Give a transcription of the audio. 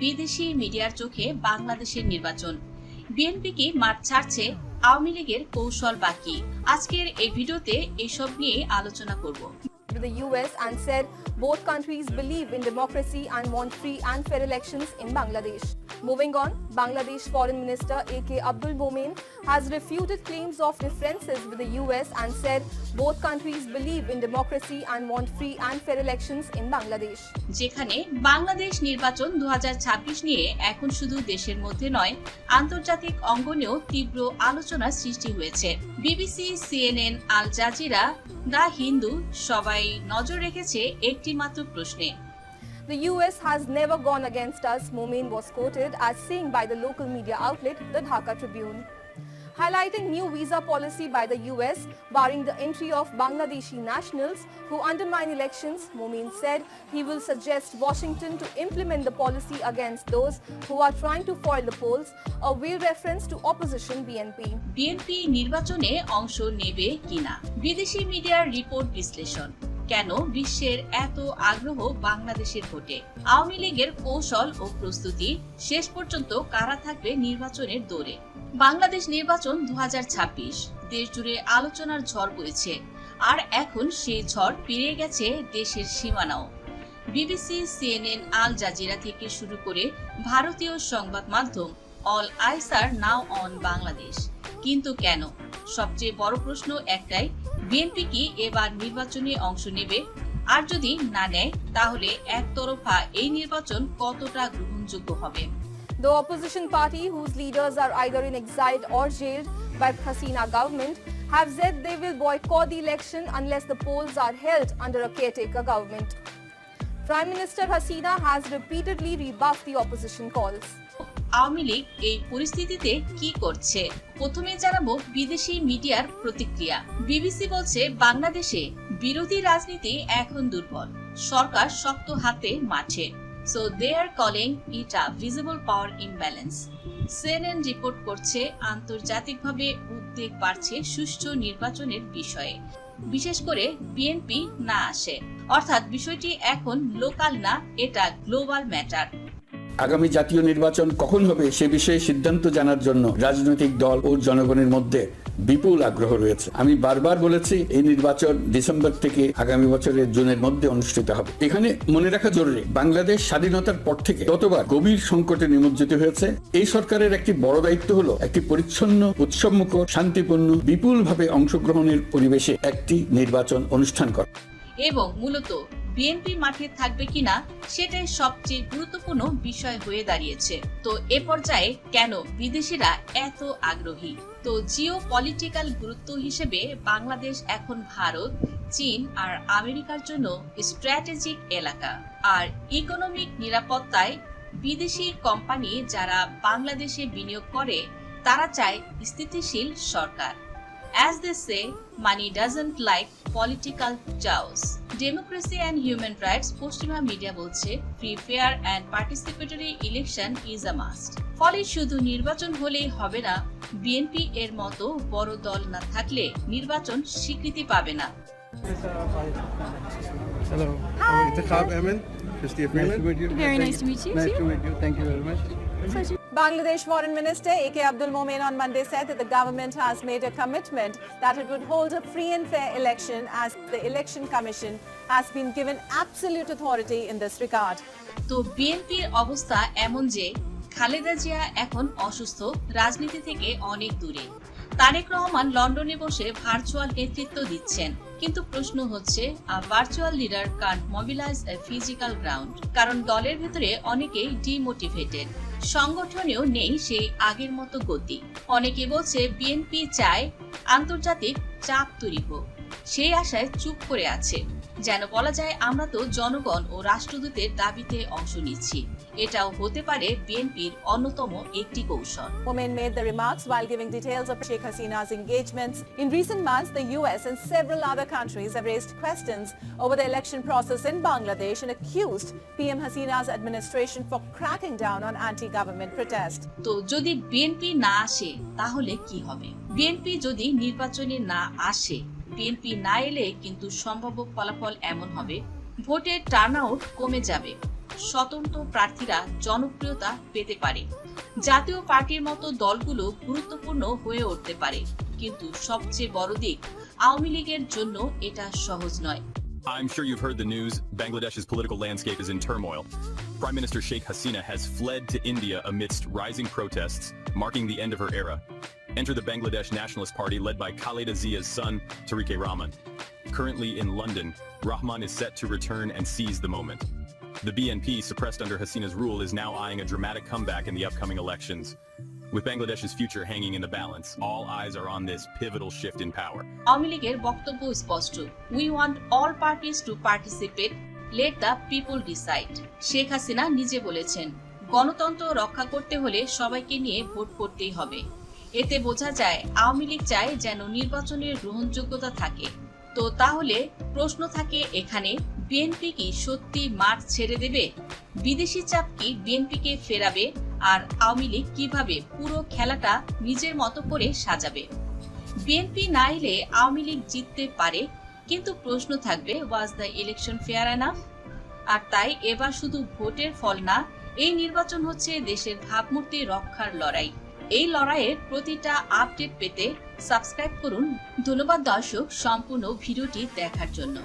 বিদেশি মিডিয়ার চোখে বাংলাদেশের নির্বাচন বিএনপি কি মাঠ ছাড়ছে আওয়ামী লীগের কৌশল বাকি আজকের এই ভিডিওতে এসব নিয়ে আলোচনা করব the US and said both countries believe in democracy and want free and fair elections in Bangladesh. Moving on, Bangladesh Foreign Minister AK Abdul Momen has refuted claims of differences with the US and said both countries believe in democracy and want free and fair elections in Bangladesh. যেখানে বাংলাদেশ নির্বাচন দু হাজার ছাব্বিশ নিয়ে এখন শুধু দেশের মধ্যে নয় আন্তর্জাতিক অঙ্গনেও তীব্র আলোচনার সৃষ্টি হয়েছে BBC CNN Al Jazeera the Hindu সবাই নজর রেখেছে একটি মাত্র প্রশ্নে The US has never gone against us, Momen was quoted as saying by the local media outlet, the Dhaka Tribune. Highlighting new visa policy by the US barring the entry of Bangladeshi nationals who undermine elections, Momin said he will suggest Washington to implement the policy against those who are trying to foil the polls, a veiled reference to opposition BNP. BNP নির্বাচনে অংশ নেবে কিনা বিদেশি মিডিয়ার report বিশ্লেষণ কেন বিশ্বের এত আগ্রহ বাংলাদেশের ভোটে? আওয়ামী লীগের কৌশল ও প্রস্তুতি, শেষ পর্যন্ত কারা থাকবে নির্বাচনের দৌড়ে? বাংলাদেশ নির্বাচন দু দেশ জুড়ে আলোচনার ঝড় বইছে। আর এখন সেই ঝড় পেরিয়ে গেছে দেশের সীমানাও। বিবিসি, সিএনএন, আল জাজিরা থেকে শুরু করে ভারতীয় সংবাদ মাধ্যম, all eyes are now on Bangladesh. কিন্তু কেন? সবচেয়ে বড় প্রশ্ন একটাই বিএনপি কি এবার নির্বাচনে অংশ নেবে আর যদি না নেয় তাহলে একতরফা এই নির্বাচন কতটা গ্রহণযোগ্য হবে The opposition party, whose leaders are either in exile or jailed by Hasina government, have said they will boycott the election unless the polls are held under a caretaker government. Prime Minister Hasina has repeatedly rebuffed the opposition calls. Awami League এই পরিস্থিতিতে কি করছে? প্রথমে জানাব বিদেশি মিডিয়ার প্রতিক্রিয়া। BBC বলছে, বাংলাদেশে বিরোধী রাজনীতি এখন দুর্বল। সরকার শক্ত হাতে মাঠে। So they are calling it a visible power imbalance CNN report করছে, আন্তর্জাতিকভাবে উদ্বেগ বাড়ছে সুষ্ঠু নির্বাচনের বিষয়ে। বিশেষ করে বিএনপি না আসে। অর্থাৎ বিষয়টি এখন লোকাল না, এটা গ্লোবাল ম্যাটার আগামী জাতীয় নির্বাচন কখন হবে সে বিষয়ে সিদ্ধান্ত জানার জন্য রাজনৈতিক দল ও জনগণের মধ্যে বিপুল আগ্রহ রয়েছে। আমি বারবার বলেছি, এই নির্বাচন ডিসেম্বর থেকে আগামী বছরের জুনের মধ্যে অনুষ্ঠিত হবে। এখানে মনে রাখা জরুরি, বাংলাদেশ স্বাধীনতার পর থেকে যতবার গভীর সংকটে নিমজ্জিত হয়েছে, এই সরকারের একটি বড় দায়িত্ব হলো একটি পরিচ্ছন্ন, উৎসবমুখর, শান্তিপূর্ণ, বিপুলভাবে অংশগ্রহণের পরিবেশে একটি নির্বাচন অনুষ্ঠান করা। এবং মূলত বিএনপি মাঠে থাকবে কিনা সেটাই সবচেয়ে গুরুত্বপূর্ণ বিষয় হয়ে দাঁড়িয়েছে। তো এ পর্যায়ে কেন বিদেশিরা এত আগ্রহী? তো জিও পলিটিক্যাল গুরুত্ব হিসেবে বাংলাদেশ এখন ভারত, চীন আর আমেরিকার জন্য স্ট্র্যাটেজিক এলাকা। আর ইকোনমিক নিরাপত্তায় বিদেশি কোম্পানি যারা বাংলাদেশে বিনিয়োগ করে, তারা চায় স্থিতিশীল সরকার। As they say, money doesn't like political chaos. Democracy and human rights পশ্চিমা মিডিয়া বলছে free fair and participatory election is a must ফলে শুধু নির্বাচন হলেই হবে না বিএনপি এর মতো বড় দল না থাকলে নির্বাচন স্বীকৃতি পাবে না Hello. Hi. It's Akhab Emin, Christia Freeman. meet you. Very nice to meet you. Nice to meet you. Thank you very much. Bangladesh Foreign Minister AK Abdul Momen on Monday said that the government has made a commitment that it would hold a free and fair election as the Election Commission has been given absolute authority in this regard. তো বিএনপির অবস্থা এমন যে খালেদা জিয়া এখন অসুস্থ রাজনীতি থেকে অনেক দূরে তারেক রহমান লন্ডনে বসে ভার্চুয়াল নেতৃত্ব দিচ্ছেন কিন্তু প্রশ্ন হচ্ছে a virtual leader can't mobilise a physical ground কারণ দলের ভেতরে অনেকেই ডিমোটিভেটেড সংগঠনেও নেই সেই আগের মতো গতি। অনেকে বলছে বিএনপি চায় আন্তর্জাতিক চাপ তৈরি হোক। সেই আশায় চুপ করে আছে। যেন বলা যায় আমরা তো জনগণ ও রাষ্ট্রদূতের দাবিতে অংশ নিচ্ছি। এটাও হতে পারে বিএনপির অন্যতম একটি কৌশল। Women made the remarks while giving details of Sheikh Hasina's engagements in recent months the US and several other countries have raised questions over the election process in Bangladesh and accused PM Hasina's administration for cracking down on anti government protest তো যদি BNP না আসে তাহলে কি হবে? BNP যদি নির্বাচনে না আসে বিএনপি না এলে কিন্তু সম্ভাব্য ফলাফল এমন হবে ভোটের টার্ন আউট কমে যাবে স্বতন্ত্র প্রার্থীরা জনপ্রিয়তা পেতে পারে জাতীয় পার্টির মতো দলগুলো গুরুত্বপূর্ণ হয়ে উঠতে পারে কিন্তু সবচেয়ে বড় দিক আওয়ামী লীগের জন্য এটা সহজ নয় I'm sure you've heard the news. Bangladesh's political landscape is in turmoil. Prime Minister Sheikh Hasina has fled to India amidst rising protests, marking the end of her era. Enter the Bangladesh Nationalist Party led by Khaleda Zia's son, Tariq Rahman. Currently in London, Rahman is set to return and seize the moment. The BNP, suppressed under Hasina's rule, is now eyeing a dramatic comeback in the upcoming elections. With Bangladesh's future hanging in the balance, all eyes are on this pivotal shift in power. Awami লীগের বক্তব্য স্পষ্ট we want all parties to participate let the people decide Sheikh Hasina নিজে বলেছেন গণতন্ত্র রক্ষা করতে হলে সবাইকে নিয়ে ভোট করতেই হবে এতে বোঝা যায় আওয়ামী লীগ চায় যেন নির্বাচনের গ্রহণযোগ্যতা থাকে। তো তাহলে প্রশ্ন থাকে এখানে বিএনপি কি সত্যি মাঠ ছেড়ে দেবে? বিদেশি চাপ কি বিএনপিকে ফেরাবে? আর আওয়ামী লীগ কীভাবে পুরো খেলাটা নিজের মতো করে সাজাবে? বিএনপি না এলে আওয়ামী লীগ জিততে পারে, কিন্তু প্রশ্ন থাকবে was the election fair enough আর তাই এবার শুধু ভোটের ফল না, এই নির্বাচন হচ্ছে দেশের ভাবমূর্তি রক্ষার লড়াই। এই লড়াইয়ের প্রতিটা আপডেট পেতে সাবস্ক্রাইব করুন। ধন্যবাদ দর্শক সম্পূর্ণ ভিডিওটি দেখার জন্য।